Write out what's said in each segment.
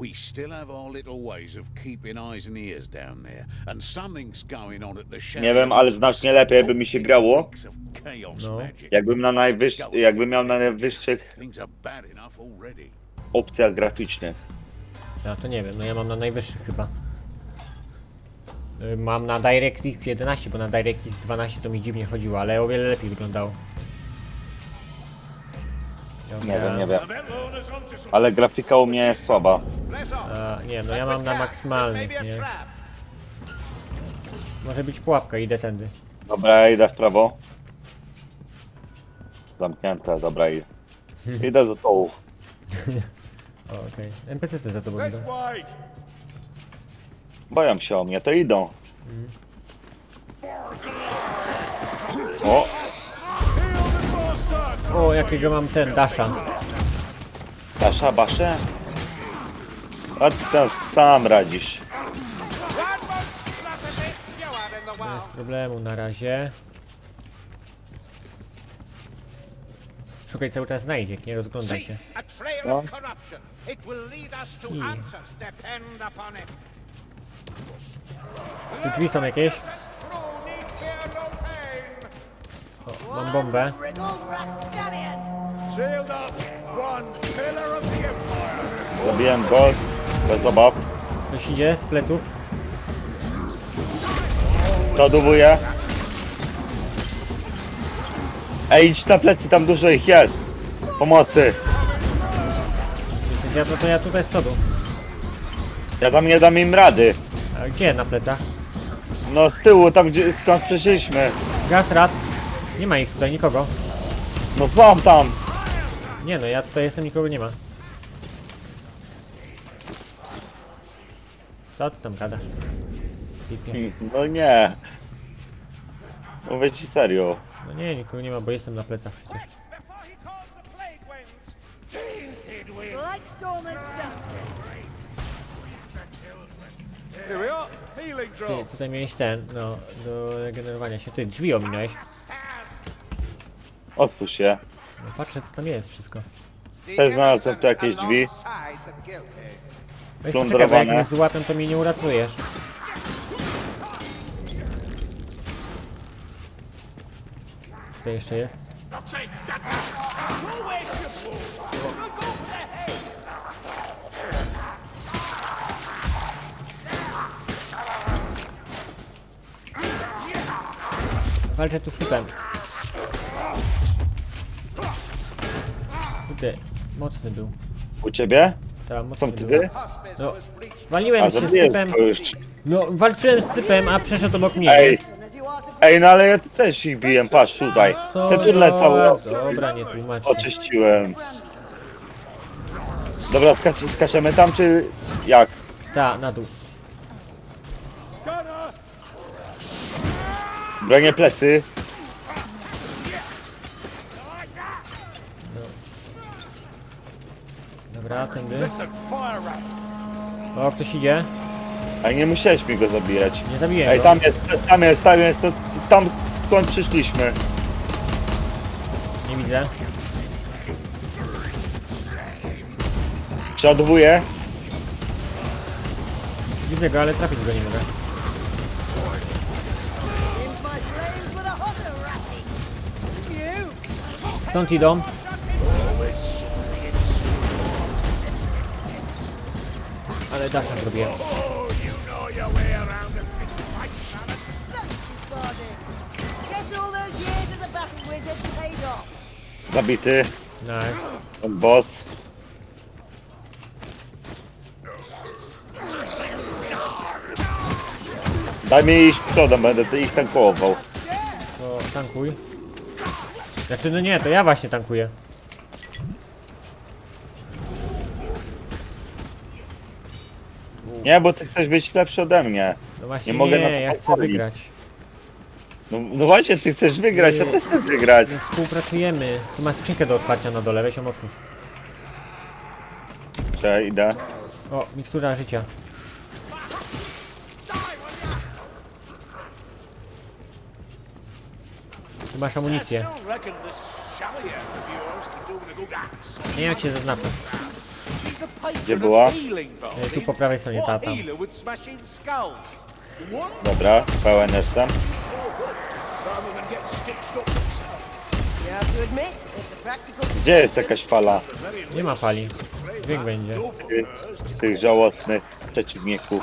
We still have our little ways of keeping eyes and ears down there, and something's going on at the shadow. Nie wiem, ale znacznie lepiej by mi się grało, No. jakbym na najwyższych, jakbym miał na najwyższych Things are bad enough already. opcjach graficznych. Ja to nie wiem, no ja mam na najwyższych chyba. Y, Mam na DirectX 11, bo na DirectX 12 to mi dziwnie chodziło, ale o wiele lepiej wyglądało. Nie wiem, nie wiem. Ale grafika u mnie jest słaba. A, nie, no ja mam na maksymalnych, nie? Może być pułapka, idę tędy. Dobra, idę w prawo. Zamknięte, dobra, idę. Idę za tą. O, okej. NPC ty za tobą idą. Boją się o mnie, to idą. O, O, jakiego mam ten, Dasha. Dasza, Basze? A ty tam sam radzisz. Bez problemu na razie. Szukaj cały czas znajdziek, nie rozglądaj się. A trail No. of corruption. It will lead us to See. answers. Depend upon it. Tu drzwi są jakieś. Mam bombę. Zabiłem go, bez obaw. Ktoś idzie z pleców. Przoduję. Ej, idź na plecy, tam dużo ich jest. Pomocy. Ja to, to ja tutaj z przodu. Ja tam nie dam im rady. A gdzie na plecach? No z tyłu, tam gdzie, skąd przyszliśmy. Gasrat. Nie ma ich tutaj, nikogo. No mam tam. Nie no, ja tutaj jestem, nikogo nie ma. Co ty tam gadasz? Pipie. No nie. Mówię ci serio. No nie, nikogo nie ma, bo jestem na plecach przecież. Before he calls the plague winds. Tainted with. Lightstorm is done. Here we are. Healing Ty, tutaj miałeś ten, no, do regenerowania się. Ty, drzwi ominąłeś. Otwórz się. No, patrzę, co tam jest wszystko. Też znalazłem tu jakieś drzwi. Weź poczekaj, bo jak Plądrowane. mnie złapią, to mnie nie uratujesz. Tutaj jeszcze jest. Walczę tu z typem. Mocny był. U ciebie? Ta, mocny Są ty był. Hospice No. Waliłem A się z zabiję typem. to już. No, walczyłem z typem, a przeszedł obok mnie. Ej, ej, no ale ja też ich biłem, patrz tutaj. Co Te turle całe Dobra, nie tłumacz. oczyściłem. Dobra, skacz, skaczemy tam czy jak? Ta, na dół. Bronię plecy. Dobra, tędy. Fire rat. O, ktoś idzie. A nie musiałeś mi go zabijać. Nie zabiję Ej, go. tam jest, tam jest, tam jest, to tam skąd przyszliśmy. Nie widzę. Przeładowuję. Widzę go, ale trafić go nie mogę. into my Ale dasza zrobiłem. Paid off. Zabity. Nice. Ten boss. Daj mi iść przodem, będę ich tankował. To tankuj. Znaczy, no nie, to ja właśnie tankuję. Nie, bo ty chcesz być lepszy ode mnie. No właśnie Nie nie, mogę na to ja chcę pozwolić. wygrać. No, no właśnie, ty chcesz wygrać, ja też chcę wygrać. My współpracujemy. Tu masz skrzynkę do otwarcia na dole, weź ją otwórz. Cześć, idę. O, mikstura życia. Tu masz amunicję. Nie wiem jak się zaznacza. Gdzie była? E. Tu po prawej stronie, ta, tam. Dobra, pełen jestem. Gdzie jest jakaś fala Nie ma fali. Dźwięk będzie. tych- tych żałosnych przeciwników?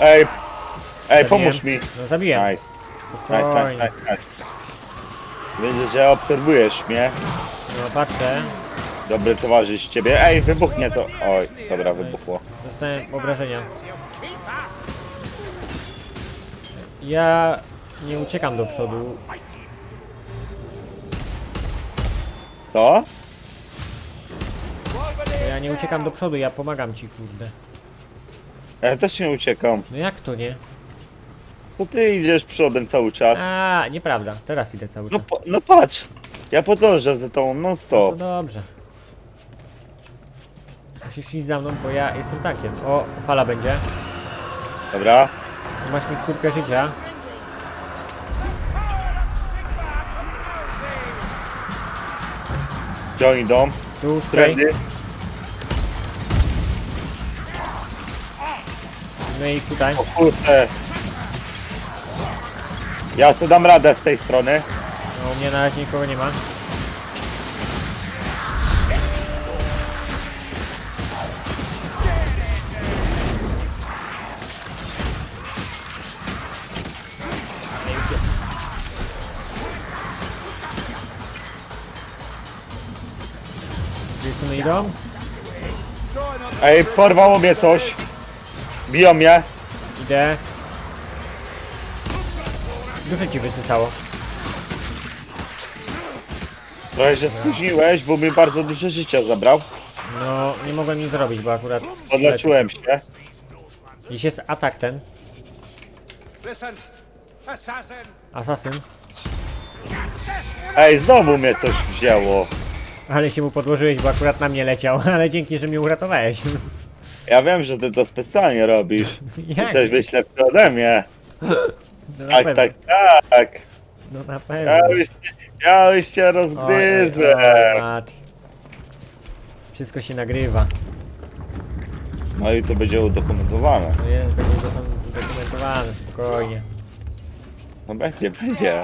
Ej, ej, pomóż mi. No zabiję. Nice, nice, nice, Spokojnie. nice, nice. Widzę, że obserwujesz mnie. No patrzę. Dobry towarzysz ciebie. Ej, wybuchnie to. Oj, dobra, wybuchło. Dostałem obrażenia. Ja nie uciekam do przodu. To? Ja nie uciekam do przodu, ja pomagam ci, kurde. Ja też nie uciekam. No jak to nie? To ty idziesz przodem cały czas. A, nieprawda. Teraz idę cały No, czas. po, no patrz. Ja podążam za tobą non No stop. dobrze. Musisz iść za mną, bo ja jestem tankiem. O, fala będzie. Dobra. Tu Masz miksturkę życia. Oni idą? Tu. Trendy. No i tutaj. O kurde. Ja sobie dam radę z tej strony. No, u mnie na razie nikogo nie ma. Gdzie są idą? Ej, porwało mnie coś. Biją mnie. Idę. Dużo ci wysysało. Trochę się spóźniłeś, bo mi bardzo dużo życia zabrał. No, nie mogłem nic zrobić, bo akurat... Podleczyłem się. Dziś jest atak ten. Asasyn. Ej, znowu mnie coś wzięło. Ale się mu podłożyłeś, bo akurat na mnie leciał. Ale dzięki, że mnie uratowałeś. Ja wiem, że ty to specjalnie robisz. Jak? Jesteś wyślepszy ode mnie. No na Tak, pewno. tak, tak. No na Ja pewno. już, ja już cię Oj, oj, rozgryzę. oj. Wszystko się nagrywa. No i to będzie udokumentowane. To jest będzie udokum- udokumentowane, spokojnie. No będzie, będzie.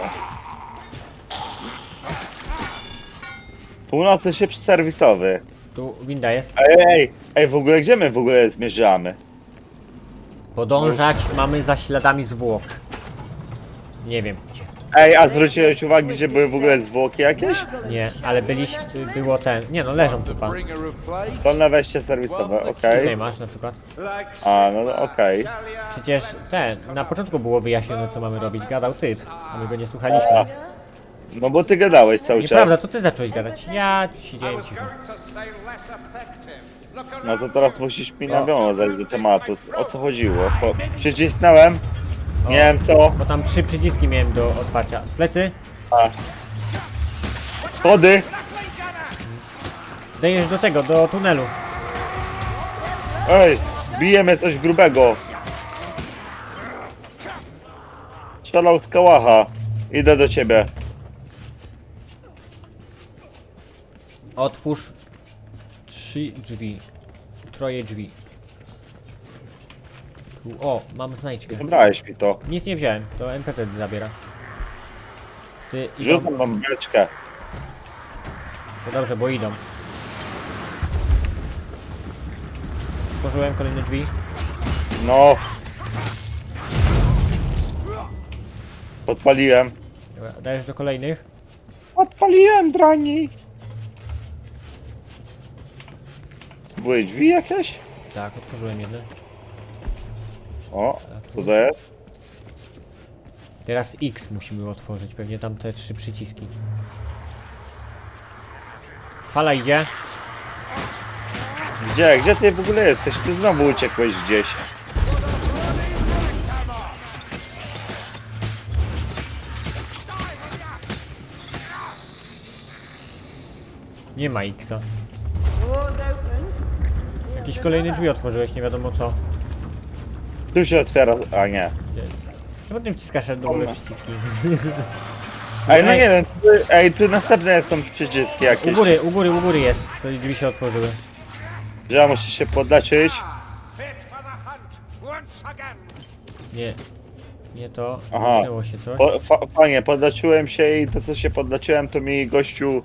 Północny szyb serwisowy. Tu winda jest. Ej, ej, ej, w ogóle gdzie my w ogóle zmierzamy? Podążać mamy za śladami zwłok. Nie wiem gdzie. Ej, a zwróciłeś uwagę, gdzie były w ogóle zwłoki jakieś? Nie, ale byliśmy, było ten. Nie no, leżą tu pan. Plague? Dolne wejście serwisowe, okej. Tutaj masz na przykład. A, no no, okej. Przecież ten, na początku było wyjaśnione co mamy robić. Gadał typ, a my go nie słuchaliśmy. No bo ty gadałeś cały Nieprawda, czas. to ty zacząłeś gadać. Ja siedziałem cicho. to. No to teraz musisz mi nawiązać do tematu. O co chodziło? Po... Przycisnąłem? Nie wiem co. Bo tam trzy przyciski miałem do otwarcia. Plecy, A. Schody! dajesz do tego, do tunelu. Ej, bijemy coś grubego. Strzelał z kałacha. Idę do ciebie. Otwórz trzy drzwi. Troje drzwi. O, mam znajdźkę. Zabrałeś mi to. Nic nie wziąłem, to NPC zabiera. Ty idą. Rzucam wam beczkę. To dobrze, bo idą. Otworzyłem kolejne drzwi. No. Podpaliłem. Dobra, dajesz do kolejnych. Odpaliłem broni. Były drzwi jakieś? Tak, otworzyłem jedne. O, co to jest? Teraz X musimy otworzyć, pewnie tam te trzy przyciski. Fala idzie. Gdzie? Gdzie ty w ogóle jesteś? Ty znowu uciekłeś gdzieś. Nie ma Xa. Jakieś kolejne drzwi otworzyłeś, nie wiadomo co. Tu się otwiera. A nie. Czemu ty wciskasz do ogóle przyciski? Ej, no nie wiem, tu, ej, tu następne są przyciski U jakieś. góry, u góry, u góry jest. To drzwi się otworzyły. Ja muszę się podleczyć. Fit for the hunt once again. Nie. Nie to. Aha. Minęło się coś. Po, fa, fajnie, podleczyłem się i to co się podleczyłem, to mi gościu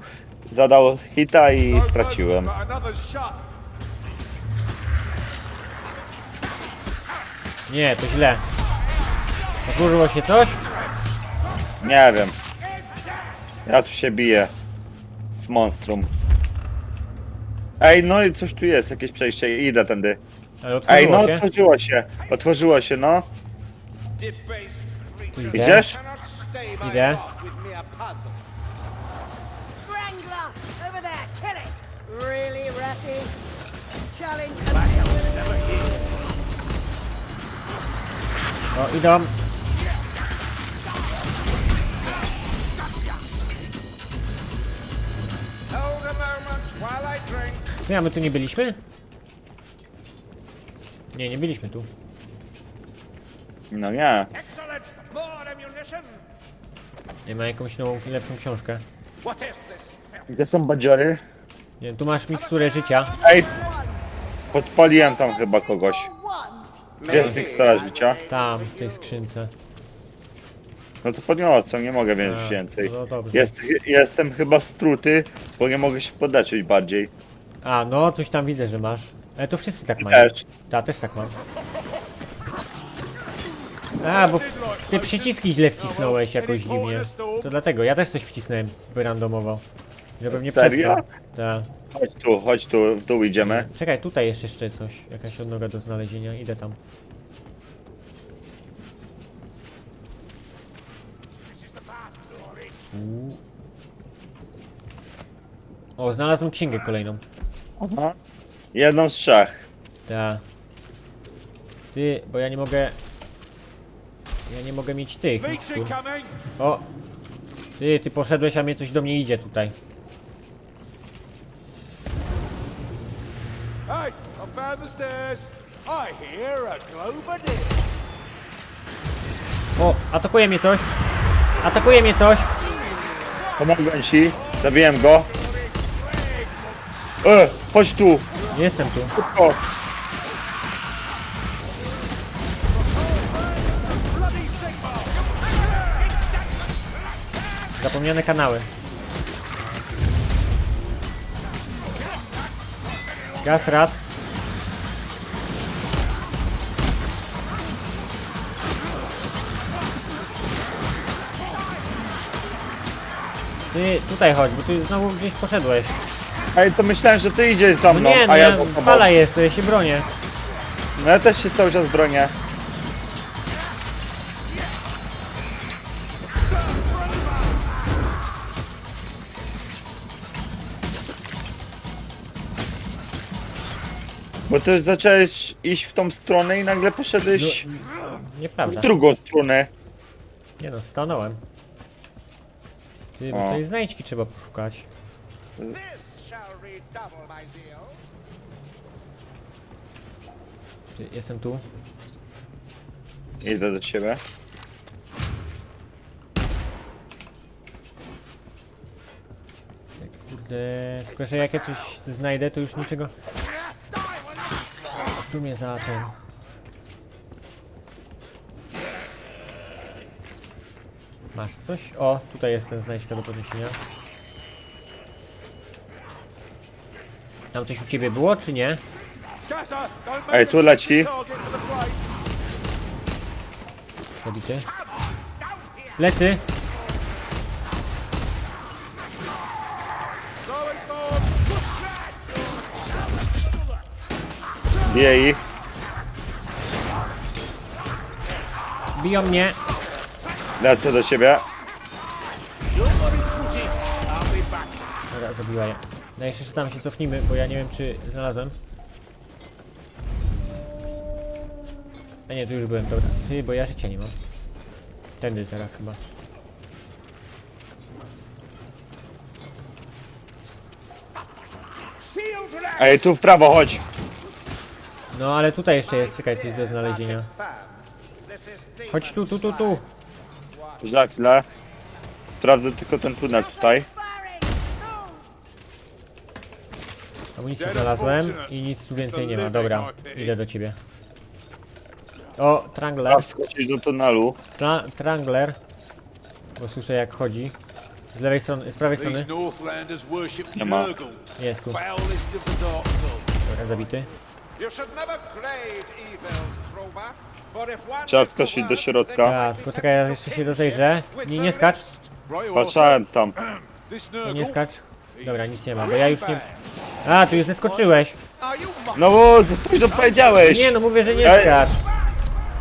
zadał hita i straciłem. Got another shot. Nie, to źle. Otworzyło się coś? Nie wiem. Ja tu się biję. Z monstrum. Ej, no i coś tu jest, jakieś przejście, idę tędy. Ale Ej, no się. otworzyło się, otworzyło się, no. Idę. Idziesz? Idę. heart with mere puzzles. Strangler! Over there! Kill it! Really, Ratty? Challenge. O, idą. Hold a my tu nie byliśmy? Nie, nie byliśmy tu. No nie. Nie ma jakąś nową, lepszą książkę. Gdzie są badziory? Nie tu masz miksturę życia. Ej, podpaliłem tam chyba kogoś. Jest mikstura życia? Tam, w tej skrzynce. No to podniosłem, nie mogę wziąć A, więcej. No dobrze. Jest, jestem chyba struty, bo nie mogę się podleczyć bardziej. A, no, coś tam widzę, że masz. Ale to wszyscy tak mają. też. Ja też tak mam. A, bo w te przyciski źle wcisnąłeś jakoś dziwnie. To dlatego, ja też coś wcisnąłem randomowo. Żeby mnie Serio? przestał. Tak. Chodź tu, chodź tu, w dół idziemy. Czekaj, tutaj jest jeszcze coś. Jakaś odnoga do znalezienia. Idę tam. Uuu. O, znalazłem księgę kolejną. Aha. Jedną z trzech. Ta. Ty, bo ja nie mogę... Ja nie mogę mieć tych incoming. O! Ty, ty poszedłeś, a mnie coś do mnie idzie tutaj. Hey, I found the stairs. I hear a globadier. O, atakuje mnie coś! Atakuje mnie coś! Pomogłem ci, zabiłem go. E, chodź tu, Jestem tu. szybko. Zapomniane kanały. Gasrat. Ty, tutaj chodź, bo ty znowu gdzieś poszedłeś. Ej, to myślałem, że ty idziesz za No mną, nie, a ja tobą. fala jest, to ja się bronię. No ja też się cały czas bronię. Bo ty zacząłeś iść w tą stronę i nagle poszedłeś w Nieprawda. drugą stronę. Nie no, stanąłem. Ty, bo O. znajdźki trzeba poszukać. This shall redouble my zeal. Ty, jestem tu. Idę do ciebie. Kurde, tylko że jak ja coś znajdę, to już niczego... Szczu mnie za ten... Masz coś? O, tutaj jest ten znajdźka do podniesienia. Tam coś u ciebie było, czy nie? Ej, tu leci. Zabity. Lecy! Bije ich. Biją mnie! Lecę do ciebie. Dobra, zabiła je. No jeszcze tam się cofnijmy, bo ja nie wiem czy znalazłem. A nie, tu już byłem, dobra. Ty, bo ja życia nie mam. Tędy teraz chyba. Ej, tu w prawo, chodź. No ale tutaj jeszcze jest, czekaj, coś do znalezienia. Chodź tu, tu, tu, tu. Za chwilę. Sprawdzę tylko ten tunel tutaj. Amunicję znalazłem i nic tu więcej nie ma. Dobra, idę do ciebie. O, Trangler. Tam skoczyć do tunelu. Tra Trangler. Bo słyszę jak chodzi. Z lewej strony, z prawej strony. These Northlanders worship Nie ma. Nurgle, Jest tu. Dobra, zabity. You should never crave evils, Trova. For if one Trzeba is the skoczyć do środka. A, tylko czekaj, ja jeszcze się rozejrzę. Nie, nie skacz. Patrzałem tam. Nie skacz. Dobra, nic nie ma, bo ja już nie... A, tu już zeskoczyłeś. No bo ty to powiedziałeś! Nie, no mówię, że nie Ej. skacz.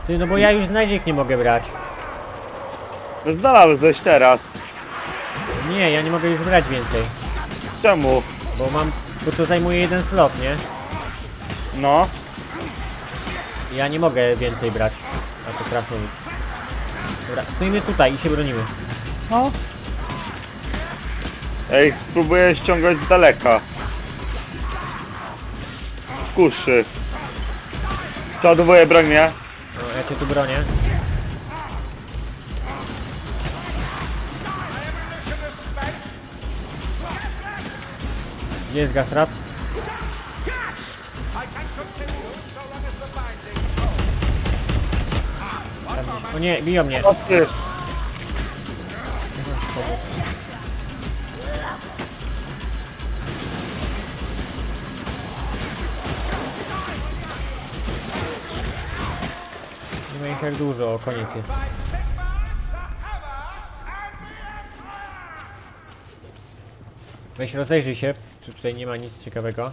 Ty, no bo ja już znajdziek nie mogę brać. No znalazłeś teraz. Nie, ja nie mogę już brać więcej. Czemu? Bo mam... Bo to zajmuje jeden slot, nie? No. Ja nie mogę więcej brać. A to krasnolud. Dobra, stoimy tutaj i się bronimy. No. Ej, spróbuję ściągać z daleka. Kuszy. Przeładowuję broń mnie. No, ja cię tu bronię. Gdzie jest Gasrat? O nie, biją mnie. O ty. Nie ma ich jak dużo, o koniec jest. Weź rozejrzyj się, czy tutaj nie ma nic ciekawego.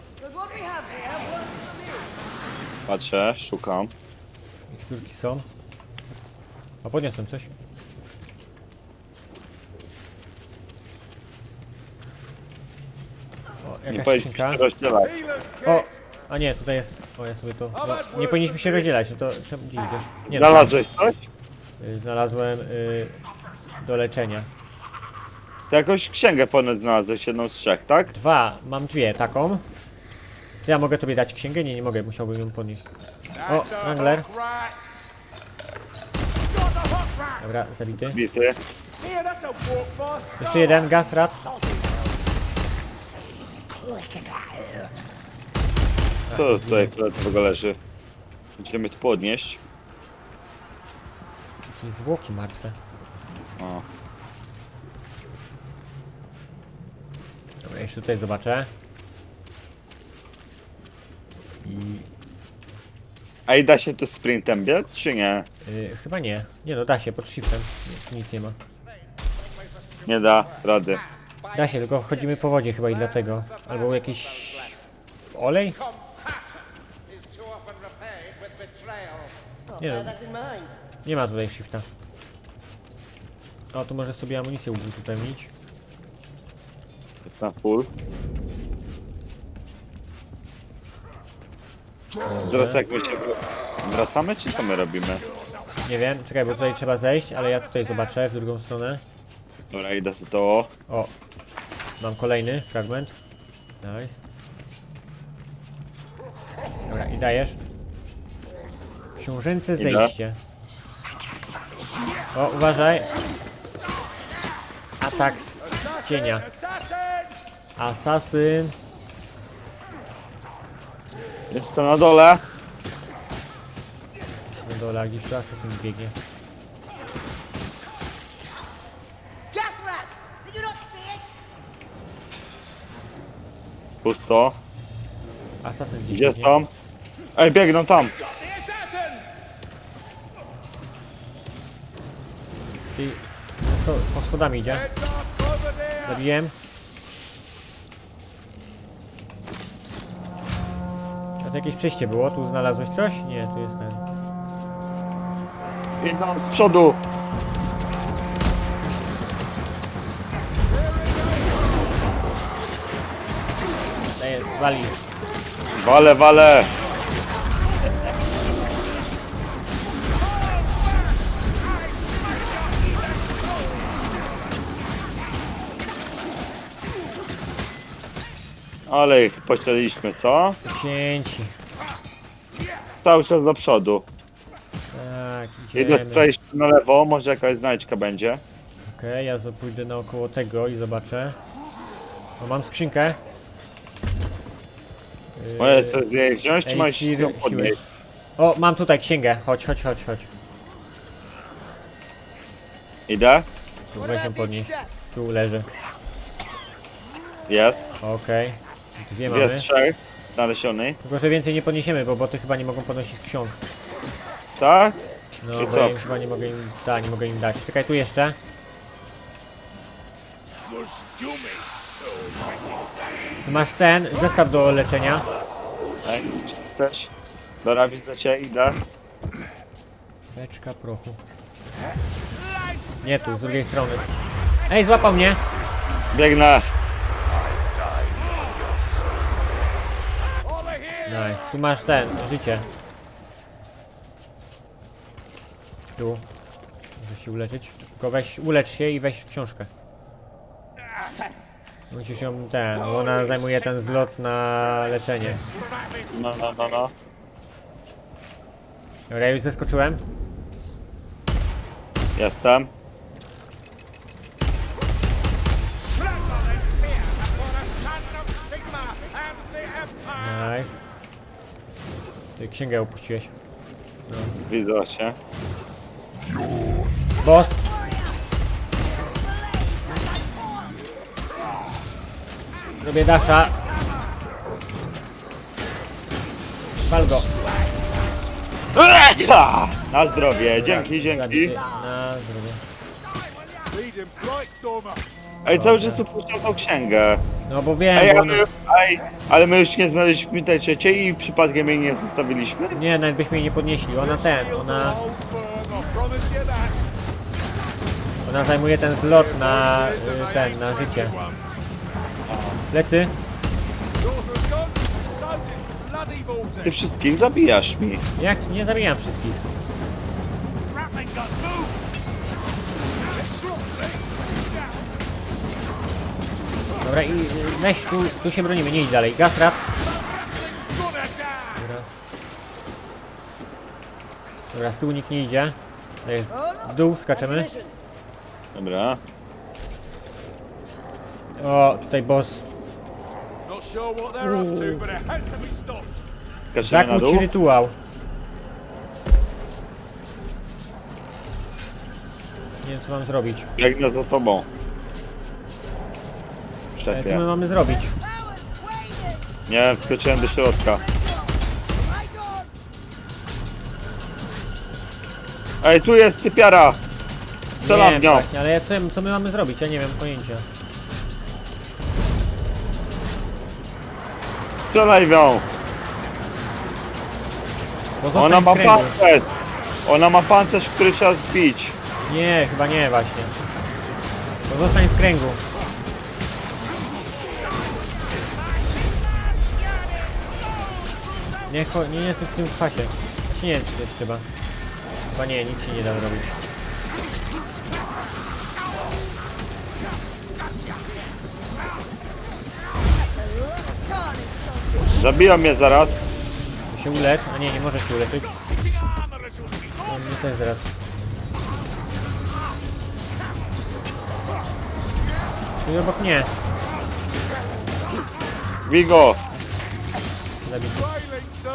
Patrzę, szukam. Miksturki są. O, podniosłem coś. O, Nie jakaś skrzynka. rozdzielać. O! A nie, tutaj jest. O, ja sobie to. No, nie powinniśmy się rozdzielać, no to czemu gdzie idziesz? Nie, no, Znalazłeś coś? y, znalazłem y, do leczenia. To jakąś księgę ponad znalazłeś, jedną z trzech, tak? Dwa, mam dwie, taką. Ja mogę tobie dać księgę? Nie, nie mogę, musiałbym ją podnieść. O, a Wrangler. Dobra, zabity. Bity. Jeszcze jeden, Gasrat. Co tutaj fioletowo leży? Musimy to podnieść. Jakieś zwłoki martwe. O. Dobra, jeszcze tutaj zobaczę. I A i da się tu sprintem biec, czy nie? y, chyba nie. Nie no, da się, pod shiftem. Tu nic nie ma. Nie da rady. Da się, tylko chodzimy po wodzie chyba i dlatego. Albo jakiś olej? Nie no, nie ma tutaj shifta. O, tu możesz sobie amunicję uzupełnić. Jest na full. Teraz jak my się wracamy, czy co my robimy? Nie wiem, czekaj, bo tutaj trzeba zejść, ale ja tutaj zobaczę w drugą stronę. Dobra, idę za to. O, mam kolejny fragment. Nice. Dobra, i dajesz. Książęce zejście. O, uważaj. Atak z, z cienia. Asasyn. Jestem na dole. Na dole, a gdzieś tu asasyn biegnie. Gas rat! Did you not see it? Pusto. Asasyn gdzieś Gdzie biegnie. są? Ej, biegną tam. Ty, scho po schodami idzie. Zabiłem. To jakieś przejście było? Tu znalazłeś coś? Nie, tu jest ten. Idą z przodu. Daję, wali. Wale, wale. Ale ich pocięliśmy, co? Cięci. Cały czas do przodu. Tak, Idę idziemy. przejść na lewo, może jakaś znajdźka będzie. Okej. Okej, ja pójdę naokoło tego i zobaczę. O, mam skrzynkę. Yy, Możesz sobie z niej wziąć, czy masz Ciri, ją podnieść? O, mam tutaj księgę. Chodź, chodź, chodź, chodź. Idę? Tu weź ją podnieść. Tu leży. Jest. Okej. Dwie mamy. Jest trzech. Znaleziony. Tylko, że więcej nie podniesiemy, bo boty chyba nie mogą podnosić ksiąg. Tak? No, Czy bo co? im, chyba nie mogę im, da, nie mogę im dać. Czekaj, tu jeszcze. Masz ten, zestaw do leczenia. Ej, czy jesteś? Dobra, widzę cię, idę. Beczka prochu. Nie tu, z drugiej strony. Ej, złapał mnie! Biegnę. Nice. Tu masz ten, życie. Tu. Muszę się uleczyć. Tylko weź, ulecz się i weź książkę. Musisz ją ten, bo ona zajmuje ten zlot na leczenie. No, no, no, no. Dobra, ja już zeskoczyłem. Jestem. Tremble in fear before the son of Sigma and the Empire! Nice. Ty księgę opuściłeś. Widzę cię. Boss! Robię dasza. Pal go. Na zdrowie, dzięki, dzięki. Zabity. Na zdrowie. Ej, cały czas upuszczam tą księgę. No bo wiem, Ej, bo ale, ona... ej, ale my już nie znaleźliśmy tej trzeciej i przypadkiem jej nie zostawiliśmy? Nie, nawet byśmy jej nie podnieśli. Ona ten, ona... Ona zajmuje ten zlot na... y, ten, na życie. Lecy. Ty wszystkich zabijasz mi. Jak? Nie zabijam wszystkich. Dobra i y, weź tu, tu się bronimy, nie idź dalej. Gastrat. Dobra. Dobra, z tyłu nikt nie idzie. Dajesz w dół, skaczemy. Dobra. O, tutaj boss. Skaczemy na Zakłóć dół. rytuał. Nie wiem co mam zrobić. Biegnę za tobą. Co my mamy zrobić? Nie, wskoczyłem do środka. Ej, tu jest typiara! Strzelam nie, w nią. właśnie, ale co, co my mamy zrobić? Ja nie wiem pojęcia. Strzelaj w nią! Pozostań Ona w ma kręgu. pancerz! Ona ma pancerz, który trzeba zbić. Nie, chyba nie właśnie. Pozostań w kręgu. Nie, nie jestem w tym kwasie. Właśnie nie wiem, czy też trzeba. Chyba nie, nic się nie da zrobić. Zabiją mnie zaraz. Się ulecz. A nie, nie może się uleczyć. No, mnie też zaraz. Tu obok mnie. Wigo! Zabity. Sir.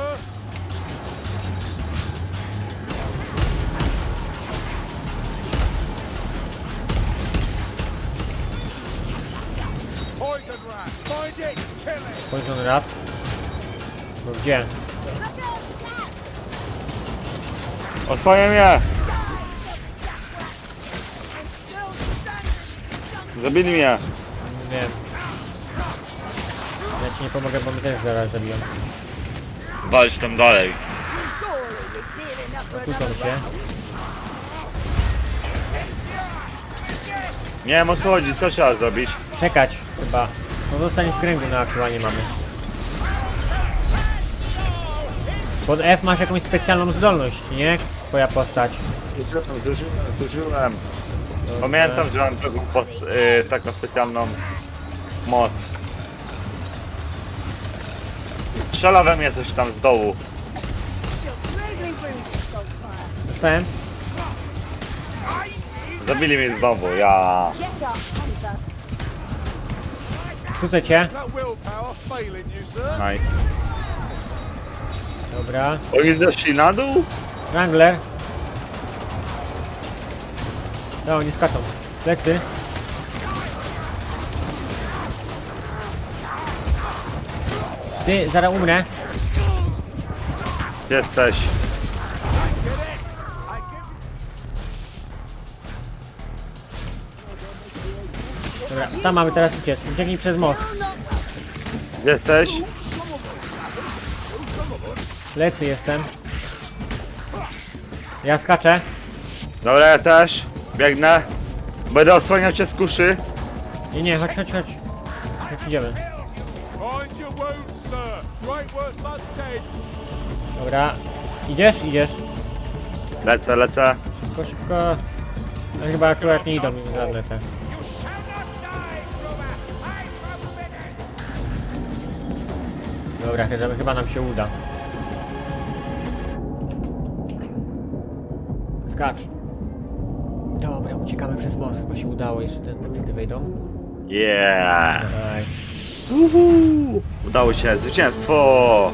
Poison rat. Bo gdzie? Osłaniaj mnie! Zabili mnie! Nie. Ja ci nie pomogę, bo mnie też zaraz zabiją. Walcz tam dalej. Się. Nie wiem o co chodzi, co trzeba zrobić? Czekać chyba. Pozostań w kręgu na aktualnie mamy. Pod F masz jakąś specjalną zdolność, nie? Twoja postać. Zużyłem, zużyłem, zużyłem. Pamiętam, że mam taką, pos- y, taką specjalną moc. Strzela we mnie coś tam z dołu. Dostałem? Zabili mnie znowu, ja. Rzucę cię. Nice. Dobra. Oni zeszli na dół? Wrangler. No, nie skaczą. Plecy. Ty, zaraz umrę. Jesteś. Dobra, tam mamy teraz uciec. Ucieknij przez most. Jesteś. Lecy jestem. Ja skaczę. Dobra, ja też. Biegnę. Będę osłaniał cię z kuszy. Nie, nie, chodź, chodź, chodź. Chodź, idziemy. Dobra. Idziesz? Idziesz. Lecę, lecę. Szybko, szybko. Ale chyba akurat nie idą mi żadne te. Dobra, chyba, chyba nam się uda. Skacz. Dobra, uciekamy przez most. Chyba się udało. Jeszcze ten pecety wejdą. Yeah. Nice. Udało się, zwycięstwo!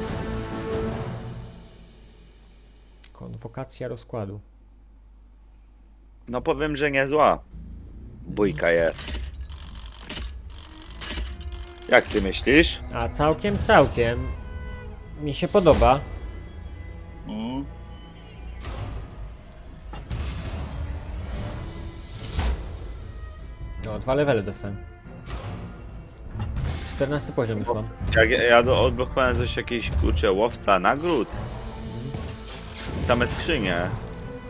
Konwokacja rozkładu. No powiem, że niezła. Bójka jest. Jak ty myślisz? A całkiem, całkiem. Mi się podoba. Mm. No, dwa levely dostałem. 14 poziom już mam. Jak ja, ja do- odblokowałem coś jakieś kurcze łowca nagród. Same skrzynie.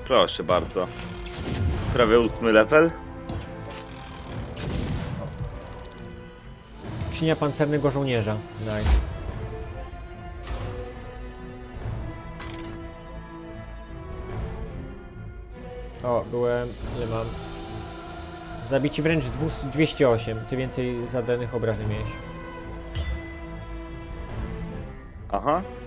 Proszę bardzo. Prawie ósmy level. Skrzynia pancernego żołnierza. Nice. O, byłem... ile mam? Zabici wręcz 200 208. Ty więcej zadanych obrażeń miałeś. Aha.